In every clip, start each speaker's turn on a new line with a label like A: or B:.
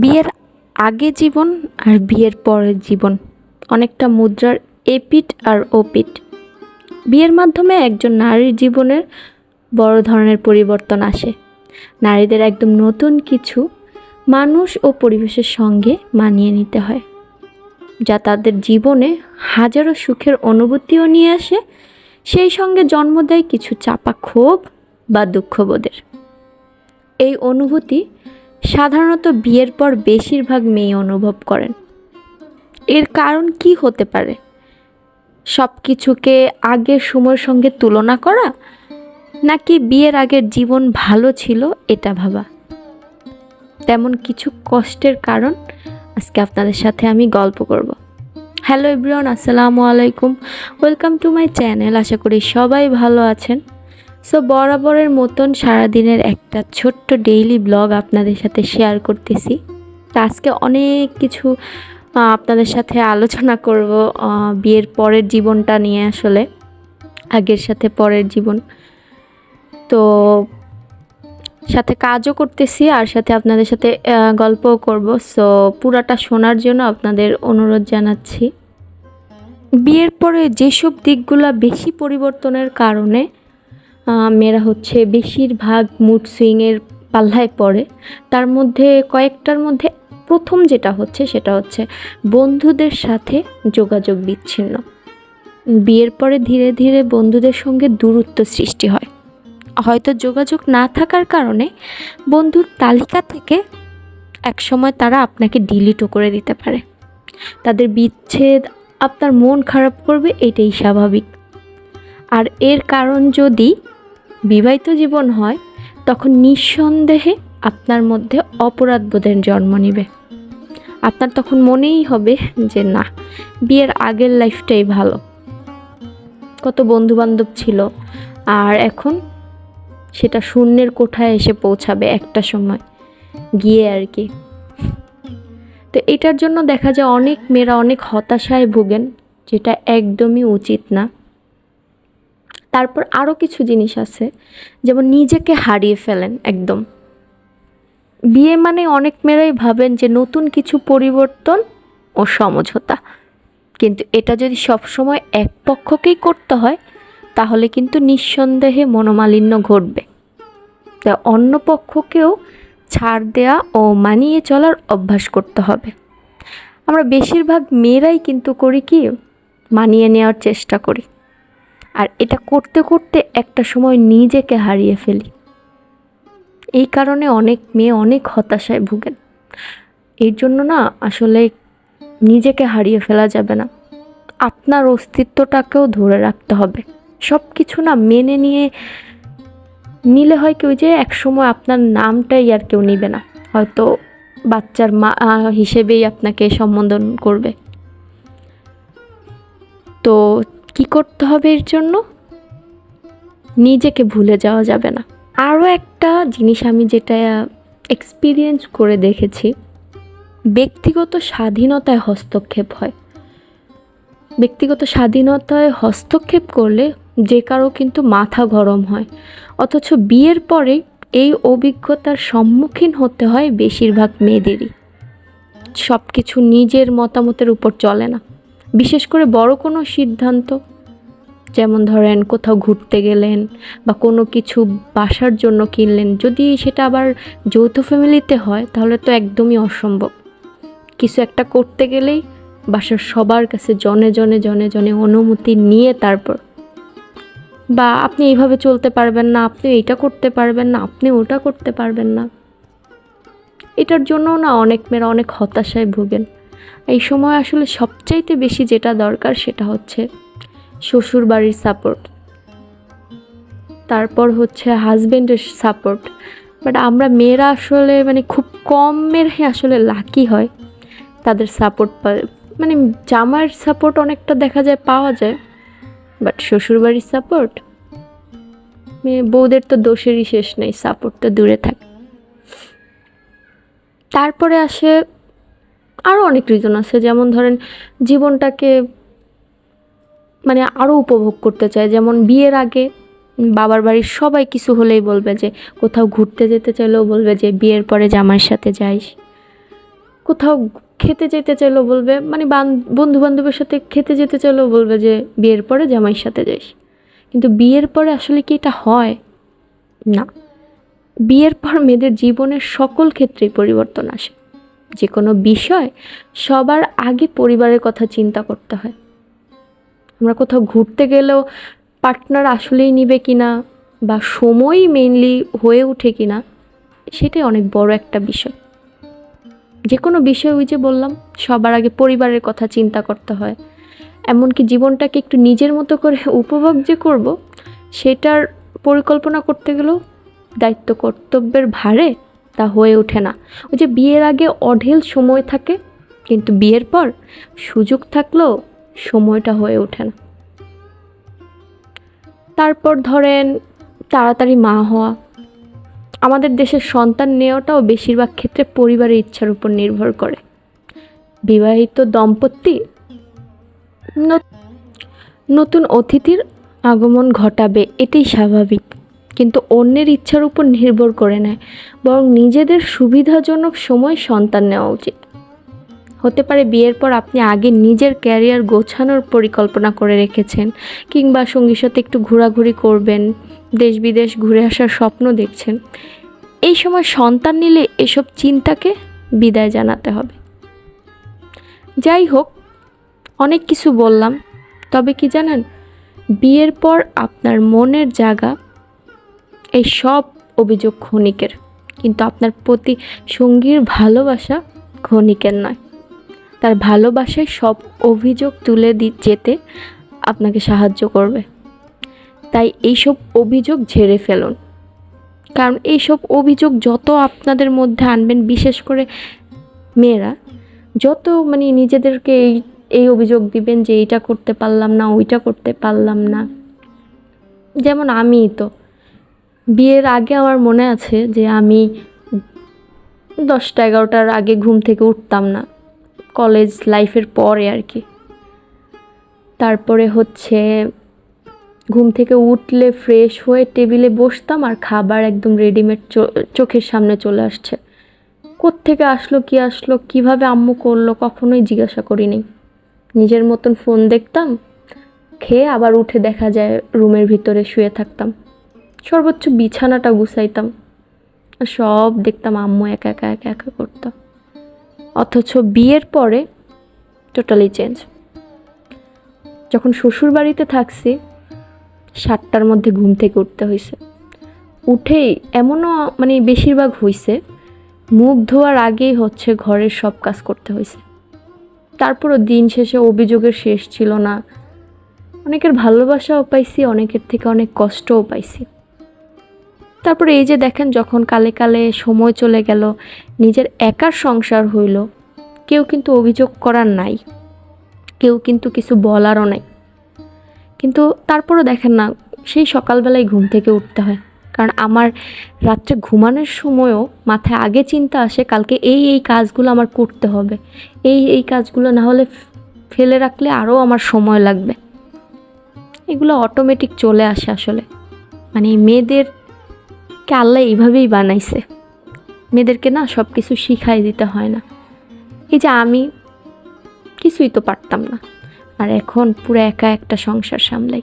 A: বিয়ের আগে জীবন আর বিয়ের পরের জীবন। অনেকটা মুদ্রার এপিট আর ওপিট বিয়ের মাধ্যমে একজন নারীর জীবনের বড় ধরনের পরিবর্তন আসে। নারীদের একদম নতুন কিছু মানুষ ও পরিবেশের সঙ্গে মানিয়ে নিতে হয়, যা তাদের জীবনে হাজারো সুখের অনুভূতিও নিয়ে আসে, সেই সঙ্গে জন্ম দেয় কিছু চাপা ক্ষোভ বা দুঃখবোধের। এই অনুভূতি সাধারণত বিয়ের পর বেশিরভাগ মেয়ে অনুভব করেন। এর কারণ কি হতে পারে? সব কিছুকে আগের সময়ের সঙ্গে তুলনা করা, নাকি বিয়ের আগের জীবন ভালো ছিল এটা ভাবা? তেমন কিছু কষ্টের কারণ আজকে আপনাদের সাথে আমি গল্প করব। হ্যালো এভরিওয়ান, আসসালামু আলাইকুম। Welcome to my channel. আশা করি সবাই ভালো আছেন। সো বরাবরের মতন সারাদিনের একটা ছোট্ট ডেইলি ব্লগ আপনাদের সাথে শেয়ার করতেছি। তো আজকে অনেক কিছু আপনাদের সাথে আলোচনা করব বিয়ের পরের জীবনটা নিয়ে আসলে, আগের সাথে পরের জীবন। তো, সাথে কাজও করতেছি আর সাথে আপনাদের সাথে গল্পও করব। সো পুরাটা শোনার জন্য আপনাদের অনুরোধ জানাচ্ছি। বিয়ের পরে যেসব দিকগুলো বেশি পরিবর্তনের কারণে মেয়েরা হচ্ছে বেশিরভাগ মুড সুইংয়ের পাল্লায় পড়ে। তার মধ্যে কয়েকটার মধ্যে প্রথম যেটা হচ্ছে সেটা হচ্ছে বন্ধুদের সাথে যোগাযোগ বিচ্ছিন্ন। বিয়ের পরে ধীরে ধীরে বন্ধুদের সঙ্গে দূরত্ব সৃষ্টি হয়। হয়তো যোগাযোগ না থাকার কারণে বন্ধুর তালিকা থেকে একসময় তারা আপনাকে ডিলিটও করে দিতে পারে। তাদের বিচ্ছেদ আপনার মন খারাপ করবে, এটাই স্বাভাবিক। আর এর কারণ যদি বিবাহিত জীবন হয়, তখন নিঃসন্দেহে আপনার মধ্যে অপরাধ বোধের জন্ম নেবে। আপনার তখন মনেই হবে যে, না, বিয়ের আগের লাইফটাই ভালো। কত বন্ধু বান্ধব ছিল, আর এখন সেটা শূন্যের কোঠায় এসে পৌঁছাবে একটা সময়, গিয়ে আর কি। তো এটার জন্য দেখা যায় অনেক মেয়েরা অনেক হতাশায় ভোগেন, যেটা একদমই উচিত না। তারপর আরও কিছু জিনিস আছে, যেমন নিজেকে হারিয়ে ফেলেন একদম। বিয়ে মানে অনেক মেয়েরাই ভাবেন যে নতুন কিছু পরিবর্তন ও সমঝোতা। কিন্তু এটা যদি সবসময় এক পক্ষকেই করতে হয়, তাহলে কিন্তু নিঃসন্দেহে মনোমালিন্য ঘটবে। তাই অন্য পক্ষকেও ছাড় দেয়া ও মানিয়ে চলার অভ্যাস করতে হবে। আমরা বেশিরভাগ মেয়েরাই কিন্তু করি কি, মানিয়ে নেওয়ার চেষ্টা করি। আর এটা করতে করতে একটা সময় নিজেকে হারিয়ে ফেলি। এই কারণে অনেক মেয়ে অনেক হতাশায় ভুগেন। এর জন্য না আসলে নিজেকে হারিয়ে ফেলা যাবে না। আপনার অস্তিত্বটাকেও ধরে রাখতে হবে। সব কিছু না মেনে নিয়ে নিলে হয় কেউ যে একসময় আপনার নামটাই আর কেউ নিবে না। হয়তো বাচ্চার মা হিসেবেই আপনাকে সম্বোধন করবে। তো কি করতে হবে এর জন্য? নিজেকে ভুলে যাওয়া যাবে না। আরও একটা জিনিস আমি যেটা এক্সপিরিয়েন্স করে দেখেছি, ব্যক্তিগত স্বাধীনতায় হস্তক্ষেপ হয়। ব্যক্তিগত স্বাধীনতায় হস্তক্ষেপ করলে যে কারও কিন্তু মাথা গরম হয়, অথচ বিয়ের পরে এই অভিজ্ঞতার সম্মুখীন হতে হয় বেশিরভাগ মেয়েদেরই। সব কিছু নিজের মতামতের উপর চলে না। বিশেষ করে বড় কোনো সিদ্ধান্ত, যেমন ধরেন কোথাও ঘুরতে গেলেন বা কোনো কিছু বাসার জন্য কিনলেন, যদি সেটা আবার যৌথ ফ্যামিলিতে হয়, তাহলে তো একদমই অসম্ভব। কিছু একটা করতে গেলেই বাসার সবার কাছে জনে জনে জনে জনে অনুমতি নিয়ে তারপর। বা আপনি এইভাবে চলতে পারবেন না, আপনি এইটা করতে পারবেন না, আপনি ওটা করতে পারবেন না। এটার জন্য না অনেক মেয়েরা অনেক হতাশায় ভোগেন। এই সময় আসলে সবচাইতে বেশি যেটা দরকার সেটা হচ্ছে শ্বশুর বাড়ির সাপোর্ট তারপর হচ্ছে হাজব্যান্ডের সাপোর্ট বাট আমরা মেয়েরা আসলে মানে খুব কম মেয়েরাই আসলে লাকি হয় তাদের সাপোর্ট মানে জামার সাপোর্ট অনেকটা দেখা যায়, পাওয়া যায়। বাট শ্বশুরবাড়ির সাপোর্ট মেয়ে, বউদের তো দোষেরই শেষ নেই সাপোর্ট তো দূরে থাকে। তারপরে আসে আরও অনেক রিজন আছে। যেমন ধরেন জীবনটাকে মানে আরও উপভোগ করতে চায়। যেমন বিয়ের আগে বাবার বাড়ির সবাই কিছু হলেই বলবে যে, কোথাও ঘুরতে যেতে চাইলেও বলবে যে, বিয়ের পরে জামাইয়ের সাথে যাইস। কোথাও খেতে যেতে চাইলেও বলবে মানে বন্ধু বান্ধবের সাথে খেতে যেতে চাইলেও বলবে যে, বিয়ের পরে জামাইয়ের সাথে যাইস। কিন্তু বিয়ের পরে আসলে কি এটা হয়? না। বিয়ের পর মেয়েদের জীবনের সকল ক্ষেত্রেই পরিবর্তন আসে। যে কোনো বিষয় সবার আগে পরিবারের কথা চিন্তা করতে হয়। আমরা কোথাও ঘুরতে গেলেও পার্টনার আসলেই নিবে কিনা বা সময়ই মেইনলি হয়ে ওঠে কি না সেটাই অনেক বড় একটা বিষয়। যে কোনো বিষয় ওই যে বললাম, সবার আগে পরিবারের কথা চিন্তা করতে হয়। এমনকি জীবনটাকে একটু নিজের মতো করে উপভোগ যে করব, সেটার পরিকল্পনা করতে গেলেও দায়িত্ব কর্তব্যের ভারে তা হয়ে ওঠে না। ওই যে বিয়ের আগে অঢেল সময় থাকে, কিন্তু বিয়ের পর সুযোগ থাকলেও সময়টা হয়ে ওঠে না। তারপর ধরেন তাড়াতাড়ি মা হওয়া। আমাদের দেশের সন্তান নেওয়াটাও বেশিরভাগ ক্ষেত্রে পরিবারের ইচ্ছার উপর নির্ভর করে। বিবাহিত দম্পতি নতুন অতিথির আগমন ঘটাবে, এটাই স্বাভাবিক। কিন্তু অন্যের ইচ্ছার উপর নির্ভর করে নেয়, বরং নিজেদের সুবিধাজনক সময় সন্তান নেওয়া উচিত। হতে পারে বিয়ের পর আপনি আগে নিজের ক্যারিয়ার গোছানোর পরিকল্পনা করে রেখেছেন, কিংবা সঙ্গীর সাথে একটু ঘোরাঘুরি করবেন দেশ বিদেশ ঘুরে আসার স্বপ্ন দেখছেন। এই সময় সন্তান নিলে এসব চিন্তাকে বিদায় জানাতে হবে। যাই হোক, অনেক কিছু বললাম, তবে কি জানেন, বিয়ের পর আপনার মনের জায়গা এই সব অভিযোগ ক্ষণিকের। কিন্তু আপনার প্রতি সঙ্গীর ভালোবাসা ক্ষণিকের নয়। তার ভালোবাসায় সব অভিযোগ তুলে দি, যেতে আপনাকে সাহায্য করবে। তাই এইসব অভিযোগ ঝেড়ে ফেলুন। কারণ এইসব অভিযোগ যত আপনাদের মধ্যে আনবেন, বিশেষ করে মেয়েরা, যত মানে নিজেদেরকে এই এই অভিযোগ দিবেন যে এইটা করতে পারলাম না, ওইটা করতে পারলাম না। যেমন আমি তো। বিয়ের আগে আমার মনে আছে যে আমি দশটা এগারোটার আগে ঘুম থেকে উঠতাম না। কলেজ লাইফের পরে আর কি। তারপরে হচ্ছে ঘুম থেকে উঠলে ফ্রেশ হয়ে টেবিলে বসতাম আর খাবার একদম রেডিমেড চোখের সামনে চলে আসছে। থেকে আসলো, কি আসলো, কীভাবে আম্মু করল, কখনোই জিজ্ঞাসা করিনি। নিজের মতন ফোন দেখতাম, খেয়ে আবার উঠে দেখা যায় রুমের ভিতরে শুয়ে থাকতাম। সর্বোচ্চ বিছানাটা গুছাইতাম। সব দেখতাম আম্মু একা একা একা একা করতো। অথচ বিয়ের পরে টোটালি চেঞ্জ যখন শ্বশুর বাড়িতে থাকছি, সাতটার মধ্যে ঘুম থেকে উঠতে হয়েছে উঠেই এমনও মানে বেশিরভাগ হয়েছে মুখ ধোয়ার আগেই হচ্ছে ঘরের সব কাজ করতে হয়েছে তারপরও দিন শেষে অভিযোগের শেষ ছিল না। অনেকের ভালোবাসাও পাইছি, অনেকের থেকে অনেক কষ্টও পাইছি। তারপরে এই যে দেখেন যখন কালে কালে সময় চলে গেল, নিজের একার সংসার হইল, কেউ কিন্তু অভিযোগ করার নাই, কেউ কিন্তু কিছু বলারও নাই। কিন্তু তারপরও দেখেন না, সেই সকালবেলায় ঘুম থেকে উঠতে হয়। কারণ আমার রাত্রে ঘুমানোর সময়ও মাথায় আগে চিন্তা আসে, কালকে এই এই কাজগুলো আমার করতে হবে। এই এই কাজগুলো না হলে ফেলে রাখলে আরও আমার সময় লাগবে। এগুলো অটোমেটিক চলে আসে আসলে। মানে মেয়েদের কে আল্লাহ এইভাবেই বানাইছে। মেয়েদেরকে না সব কিছু শিখাই দিতে হয় না। এই যে আমি কিছুই তো পারতাম না। আর এখন পুরো একা একটা সংসার সামলাই।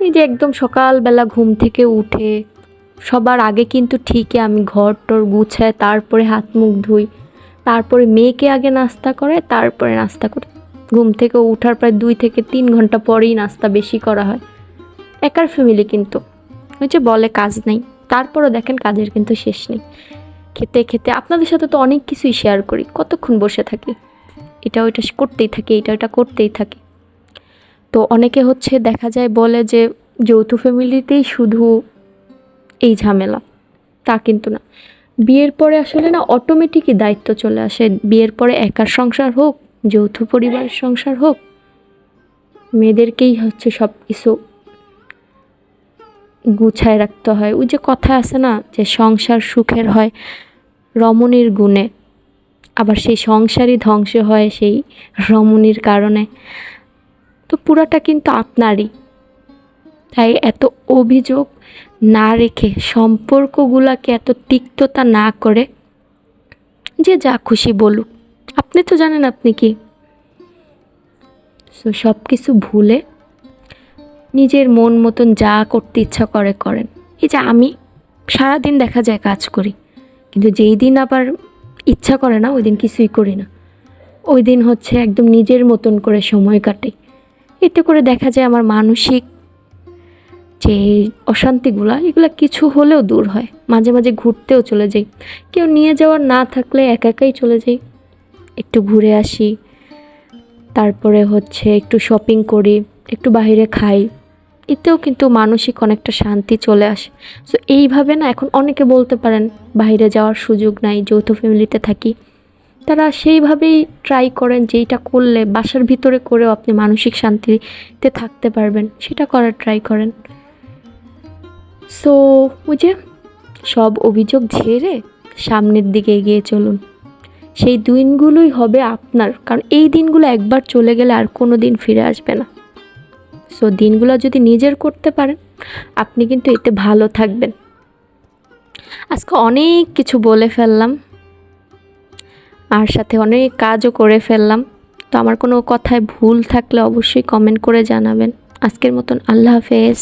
A: এই যে একদম সকালবেলা ঘুম থেকে উঠে, সবার আগে কিন্তু ঠিকই আমি ঘর টর গুছায় তারপরে হাত মুখ ধুই, তারপরে মেয়েকে আগে নাস্তা করে তারপরে নাস্তা করে। ঘুম থেকে উঠার প্রায় দুই থেকে তিন ঘণ্টা পরেই নাস্তা বেশি করা হয়। একার ফ্যামিলি কিন্তু। ওই যে বলে কাজ নেই, তারপরও দেখেন কাজের কিন্তু শেষ নেই। খেতে খেতে আপনাদের সাথে তো অনেক কিছুই শেয়ার করি, কতক্ষণ বসে থাকি? এটা ওইটা করতেই থাকি, এটা ওইটা করতেই থাকি। তো অনেকে হচ্ছে দেখা যায় বলে যে, যৌথ ফ্যামিলিতেই শুধু এই ঝামেলা, তা কিন্তু না। বিয়ের পরে আসলে না অটোমেটিকই দায়িত্ব চলে আসে। বিয়ের পরে একার সংসার হোক, যৌথ পরিবারের সংসার হোক, মেয়েদেরকেই হচ্ছে সব কিছু গুছায় রাখতে হয়। ওই যে কথা আছে না, যে সংসার সুখের হয় রমণীর গুণে, আবার সেই সংসারই ধ্বংস হয় সেই রমণীর কারণে। তো পুরাটা কিন্তু আপনারই। তাই এত অভিযোগ না রেখে, সম্পর্কগুলোকে এত তিক্ততা না করে, যে যা খুশি বলুক। আপনি তো জানেন আপনি কি। সো সব কিছু ভুলে নিজের মন মতন যা করতে ইচ্ছা করে, করেন। এই যে আমি সারাদিন দেখা যায় কাজ করি, কিন্তু যেই দিন আবার ইচ্ছা করে না, ওই দিন কিছুই করি না। ওই দিন হচ্ছে একদম নিজের মতন করে সময় কাটাই এতে করে দেখা যায় আমার মানসিক যে অশান্তিগুলা, এগুলো কিছু হলেও দূর হয়। মাঝে মাঝে ঘুরতেও চলে যাই। কেউ নিয়ে যাওয়ার না থাকলে একা একাই চলে যাই। একটু ঘুরে আসি, তারপরে হচ্ছে একটু শপিং করি, একটু বাইরে খাই। এতেও কিন্তু মানসিক অনেকটা শান্তি চলে আসে। সো এইভাবে না এখন অনেকে বলতে পারেন বাইরে যাওয়ার সুযোগ নাই, যৌথ ফ্যামিলিতে থাকি। তারা সেইভাবেই ট্রাই করেন যে এইটা করলে বাসার ভিতরে করেও আপনি মানসিক শান্তিতে থাকতে পারবেন, সেটা করার ট্রাই করেন। সো যে সব অভিযোগ ঝেড়ে সামনের দিকে এগিয়ে চলুন। সেই দিনগুলোই হবে আপনার, কারণ এই দিনগুলো একবার চলে গেলে আর কোনো দিন ফিরে আসবে না। সো দিনগুলো যদি নিজের করতে পারেন, আপনি কিন্তু এতে ভালো থাকবেন। আজকে অনেক কিছু বলে ফেললাম, আর সাথে অনেক কাজও করে ফেললাম। তো আমার কোনো কথায় ভুল থাকলে অবশ্যই কমেন্ট করে জানাবেন। আজকের মতন আল্লাহ হাফেজ।